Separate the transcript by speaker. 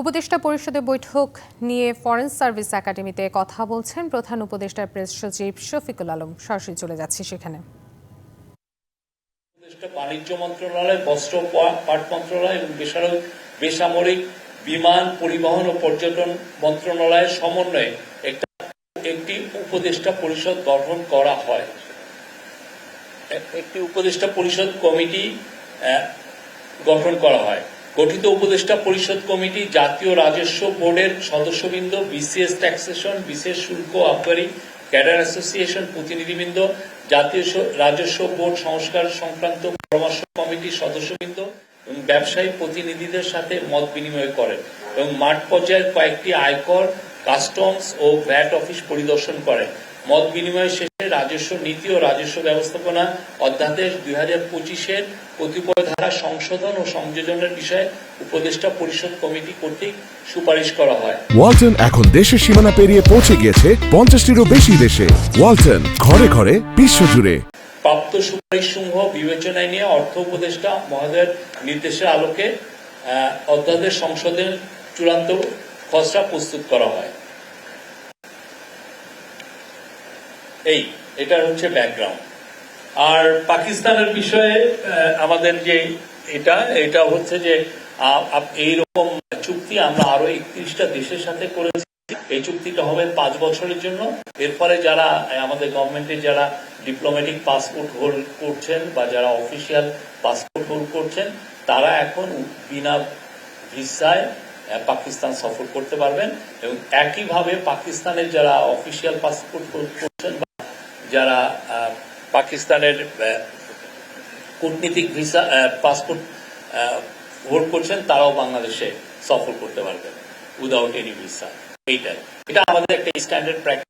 Speaker 1: উপদেষ্টা পরিষদের বৈঠক নিয়ে ফরেন সার্ভিস একাডেমিতে কথা বলছেন প্রধান উপদেষ্টার প্রেস সচিব শফিকুল আলম। সরাসরি চলে যাচ্ছে সেখানে।
Speaker 2: বাণিজ্য মন্ত্রণালয়, বস্ত্র পাট মন্ত্রণালয় এবং বেসামরিক বেসামরিক বিমান পরিবহন ও পর্যটন মন্ত্রণালয়ের সমন্বয়ে একটা, একটি উপদেষ্টা পরিষদ গঠন করা হয়। একটি উপদেষ্টা পরিষদ কমিটি গঠন করা হয়। গঠিত উপদেষ্টা পরিষদ কমিটি, জাতীয় রাজস্ব বোর্ডের সদস্যবৃন্দ, বিসিএস ট্যাক্সেশন, বিশেষ শুল্ক আবগারি ক্যাডার অ্যাসোসিয়েশন প্রতিনিধিবৃন্দ, জাতীয় রাজস্ব বোর্ড সংস্কার সংক্রান্ত পরামর্শ কমিটির সদস্যবৃন্দ এবং ব্যবসায়ী প্রতিনিধিদের সাথে মত বিনিময় করেন এবং মাঠ পর্যায়ের কয়েকটি আয়কর, কাস্টমস ও ভ্যাট অফিস পরিদর্শন করেন। মত বিনিময় শেষে রাজস্ব নীতি ও রাজস্ব ব্যবস্থাপনা অধ্যাদেশ দুই হাজার পঁচিশের কতিপয় ধারা সংশোধন ও সংযোজনের বিষয়ে উপদেষ্টা পরিষদ কমিটি কর্তৃক সুপারিশ করা হয়।
Speaker 3: ওয়ালটন এখন দেশের সীমানা পেরিয়ে পৌঁছে গিয়েছে পঞ্চাশটিরও বেশি দেশে। ওয়ালটন ঘরে ঘরে বিশ্বজুড়ে।
Speaker 2: প্রাপ্ত সুপারিশ সমূহ বিবেচনায় নিয়ে অর্থ উপদেষ্টা মহোদয়ের নির্দেশের আলোকে অধ্যাদেশ সংশোধনের চূড়ান্ত খসড়া প্রস্তুত করা হয়। এই এটা হচ্ছে ব্যাকগ্রাউন্ড আর পাকিস্তানের বিষয়ে আমাদের যে এটা এটা হচ্ছে যে এইরকম চুক্তি আমরা আরও একত্রিশটা দেশের সাথে করেছি। এই চুক্তিটা হবে পাঁচ বছরের জন্য। এরপরে যারা আমাদের গভর্নমেন্টের যারা ডিপ্লোম্যাটিক পাসপোর্ট হোল্ড করছেন বা যারা অফিসিয়াল পাসপোর্ট হোল্ড করছেন, তারা এখন বিনা ভিসায় পাকিস্তান সফর করতে পারবেন। এবং একইভাবে পাকিস্তানের যারা অফিসিয়াল পাসপোর্ট হোল্ড করছেন যারা পাকিস্তানের কূটনীতিক ভিসা পাসপোর্ট ভোট করছেন, তারাও বাংলাদেশে সফর করতে পারবেন উইদাউট এনি ভিসা এইটাই। এটা আমাদের একটা স্ট্যান্ডার্ড প্র্যাকটিস